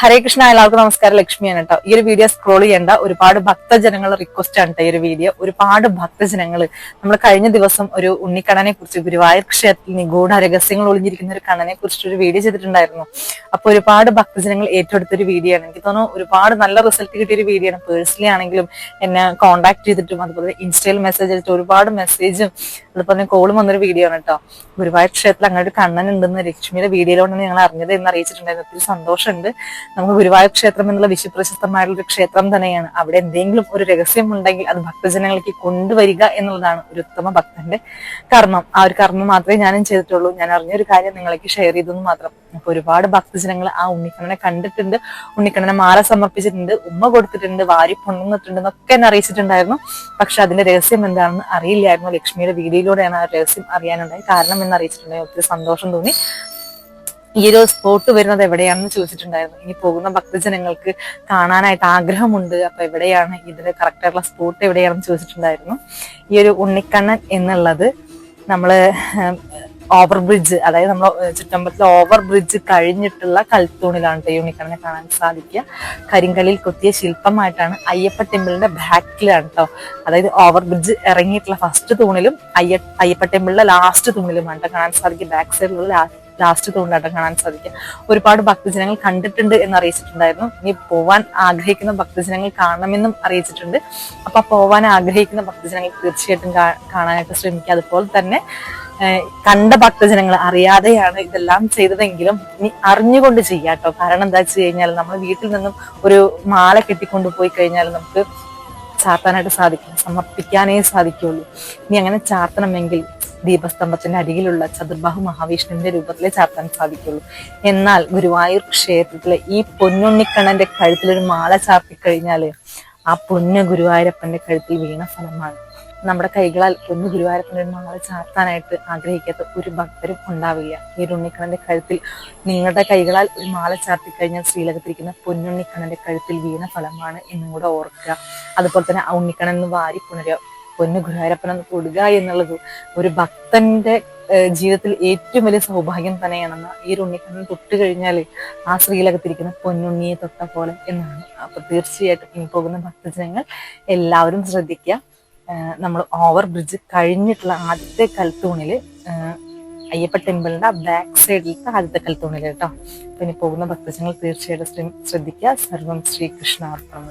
ഹരേ കൃഷ്ണ എല്ലാവർക്കും നമസ്കാരം. ലക്ഷ്മിയാണ് കേട്ടോ. ഈ ഒരു വീഡിയോ സ്ക്രോൾ ചെയ്യേണ്ട ഒരുപാട് ഭക്തജനങ്ങൾ റിക്വസ്റ്റ് ആണ് ഈ ഒരു വീഡിയോ ഒരുപാട് ഭക്തജനങ്ങൾ. നമ്മൾ കഴിഞ്ഞ ദിവസം ഒരു ഉണ്ണിക്കണ്ണനെ കുറിച്ച് ഗുരുവായൂർ ക്ഷേത്രത്തിൽ നിഗൂഢ രഹസ്യങ്ങൾ ഒളിഞ്ഞിരിക്കുന്ന ഒരു കണ്ണനെ കുറിച്ച് ഒരു വീഡിയോ ചെയ്തിട്ടുണ്ടായിരുന്നു. അപ്പൊ ഒരുപാട് ഭക്തജനങ്ങൾ ഏറ്റെടുത്ത ഒരു വീഡിയോ ആണ്. എനിക്ക് തോന്നുന്നു ഒരുപാട് നല്ല റിസൾട്ട് കിട്ടിയ ഒരു വീഡിയോ ആണ്. പേഴ്സണലി ആണെങ്കിലും എന്നെ കോൺടാക്ട് ചെയ്തിട്ടും അതുപോലെ ഇൻസ്റ്റയിൽ മെസ്സേജ് അയച്ചിട്ട് ഒരുപാട് മെസ്സേജും അതുപോലെ കോളും വന്നൊരു വീഡിയോ ആണ് കേട്ടോ. ഗുരുവായൂർ ക്ഷേത്രത്തിൽ അങ്ങനെ ഒരു കണ്ണൻ ഉണ്ടെന്ന് ലക്ഷ്മിയുടെ വീഡിയോയിലൂടെ ഞങ്ങൾ അറിഞ്ഞത് എന്ന് അറിയിച്ചിട്ടുണ്ടായിരുന്നു. ഒത്തിരി സന്തോഷമുണ്ട്. നമുക്ക് ഗുരുവായൂർ ക്ഷേത്രം എന്നുള്ള വിശ്വപ്രശസ്തമായിട്ടുള്ള ഒരു ക്ഷേത്രം തന്നെയാണ്. അവിടെ എന്തെങ്കിലും ഒരു രഹസ്യം ഉണ്ടെങ്കിൽ അത് ഭക്തജനങ്ങൾക്ക് കൊണ്ടുവരിക എന്നുള്ളതാണ് ഒരു ഉത്തമ ഭക്തന്റെ കർമ്മം. ആ ഒരു കർമ്മം മാത്രമേ ഞാനും ചെയ്തിട്ടുള്ളൂ. ഞാൻ അറിഞ്ഞൊരു കാര്യം നിങ്ങളേക്ക് ഷെയർ ചെയ്തെന്ന് മാത്രം. അപ്പൊ ഒരുപാട് ഭക്തജനങ്ങൾ ആ ഉണ്ണിക്കണ്ണനെ കണ്ടിട്ടുണ്ട്. ഉണ്ണിക്കണ്ണനെ മാല സമർപ്പിച്ചിട്ടുണ്ട് ഉമ്മ കൊടുത്തിട്ടുണ്ട് വാരി പൊണ്ണുന്നിട്ടുണ്ട് എന്നൊക്കെ എന്നെ അറിയിച്ചിട്ടുണ്ടായിരുന്നു. പക്ഷെ അതിന്റെ രഹസ്യം എന്താണെന്ന് അറിയില്ലായിരുന്നു. ലക്ഷ്മിയുടെ വീഡിയോയിലൂടെയാണ് ആ രഹസ്യം അറിയാനുണ്ടായി കാരണം എന്ന് അറിയിച്ചിട്ടുണ്ടായി ഒത്തിരി സന്തോഷം തോന്നി. ഈ ഒരു സ്പോട്ട് വരുന്നത് എവിടെയാണെന്ന് ചോദിച്ചിട്ടുണ്ടായിരുന്നു. ഇനി പോകുന്ന ഭക്തജനങ്ങൾക്ക് കാണാനായിട്ട് ആഗ്രഹമുണ്ട്. അപ്പൊ എവിടെയാണ് ഇതിന്റെ കറക്റ്റായിട്ടുള്ള സ്പോട്ട് എവിടെയാണെന്ന് ചോദിച്ചിട്ടുണ്ടായിരുന്നു. ഈ ഒരു ഉണ്ണിക്കണ്ണൻ എന്നുള്ളത് നമ്മൾ ഓവർ ബ്രിഡ്ജ് അതായത് നമ്മൾ ചുറ്റമ്പലത്തിലെ ഓവർ ബ്രിഡ്ജ് കഴിഞ്ഞിട്ടുള്ള കൽത്തൂണിലാണ് ഉണ്ണിക്കണ്ണനെ കാണാൻ സാധിക്കുക. കരിങ്കലിൽ കൊത്തിയ ശില്പമായിട്ടാണ് അയ്യപ്പ ടെമ്പിളിന്റെ ബാക്കിലാണ് കേട്ടോ അതായത് ഓവർ ബ്രിഡ്ജ് ഇറങ്ങിയിട്ടുള്ള ഫസ്റ്റ് തൂണിലും അയ്യ അയ്യപ്പ ടെമ്പിളിലെ ലാസ്റ്റ് തൂണിലുമാണ് കാണാൻ സാധിക്കുക. ബാക്ക് സൈഡിലുള്ള ലാസ്റ്റ് തോണ്ടാട്ടം കാണാൻ സാധിക്കും. ഒരുപാട് ഭക്തജനങ്ങൾ കണ്ടിട്ടുണ്ട് എന്ന് അറിയിച്ചിട്ടുണ്ടായിരുന്നു. ഇനി പോവാൻ ആഗ്രഹിക്കുന്ന ഭക്തജനങ്ങൾ കാണണമെന്നും അറിയിച്ചിട്ടുണ്ട്. അപ്പൊ പോവാൻ ആഗ്രഹിക്കുന്ന ഭക്തജനങ്ങൾ തീർച്ചയായിട്ടും കാണാനായിട്ട് ശ്രമിക്കുക. അതുപോലെ തന്നെ കണ്ട ഭക്തജനങ്ങൾ അറിയാതെയാണ് ഇതെല്ലാം ചെയ്തതെങ്കിലും ഇനി അറിഞ്ഞുകൊണ്ട് ചെയ്യാട്ടോ കാരണം എന്താ വെച്ച് കഴിഞ്ഞാൽ നമ്മൾ വീട്ടിൽ നിന്നും ഒരു മാല കെട്ടിക്കൊണ്ട് പോയി കഴിഞ്ഞാൽ നമുക്ക് ചാർത്താനായിട്ട് സാധിക്കും. സമർപ്പിക്കാനേ സാധിക്കുള്ളൂ. ഇനി അങ്ങനെ ചാർത്തണമെങ്കിൽ ദീപസ്തംഭത്തിന്റെ അരികിലുള്ള ചതുർബാഹു മഹാവിഷ്ണുവിന്റെ രൂപത്തിലേ ചാർത്താൻ സാധിക്കുള്ളൂ. എന്നാൽ ഗുരുവായൂർ ക്ഷേത്രത്തിലെ ഈ പൊന്നുണ്ണിക്കണ്ണന്റെ കഴുത്തിൽ ഒരു മാല ചാർത്തി കഴിഞ്ഞാൽ ആ പൊന്ന് ഗുരുവായൂരപ്പന്റെ കഴുത്തിൽ വീണ ഫലമാണ്. നമ്മുടെ കൈകളാൽ പൊന്ന് ഗുരുവായൂരപ്പന്റെ ഒരു മാല ചാർത്താനായിട്ട് ആഗ്രഹിക്കാത്ത ഒരു ഭക്തരും ഉണ്ടാവില്ല. ഈ ഉണ്ണിക്കണ്ണന്റെ കഴുത്തിൽ നിങ്ങളുടെ കൈകളാൽ ഒരു മാല ചാർത്തി കഴിഞ്ഞാൽ ശ്രീലകത്തിരിക്കുന്ന പൊന്നുണ്ണിക്കണ്ണന്റെ കഴുത്തിൽ വീണ ഫലമാണ് എന്നും കൂടെ ഓർക്കുക. അതുപോലെ തന്നെ ആ ഉണ്ണിക്കണ്ണൻ വാരി പുണരുക. പൊന്നു ഗുരുവായൂരപ്പനെന്ന് കൊടുക്കുക എന്നുള്ളത് ഒരു ഭക്തന്റെ ജീവിതത്തിൽ ഏറ്റവും വലിയ സൗഭാഗ്യം തന്നെയാണെന്ന് ഈ ഉണ്ണിക്കണ്ണൻ തൊട്ട് കഴിഞ്ഞാൽ ആ ശ്രീലകത്തിരിക്കുന്ന പൊന്നുണ്ണിയെ തൊട്ട പോലെ എന്നാണ് അപ്പൊ തീർച്ചയായിട്ടും ഇനി പോകുന്ന ഭക്തജനങ്ങൾ എല്ലാവരും ശ്രദ്ധിക്കുക. നമ്മൾ ഓവർ ബ്രിഡ്ജ് കഴിഞ്ഞിട്ടുള്ള ആദ്യത്തെ കൽത്തൂണിൽ അയ്യപ്പ ടെമ്പിളിന്റെ ബാക്ക് സൈഡിലത്തെ ആദ്യത്തെ കൽത്തൂണിൽ കേട്ടോ. ഇനി പോകുന്ന ഭക്തജനങ്ങൾ തീർച്ചയായിട്ടും ശ്രദ്ധിക്കുക. സർവം ശ്രീകൃഷ്ണ അർപ്പണം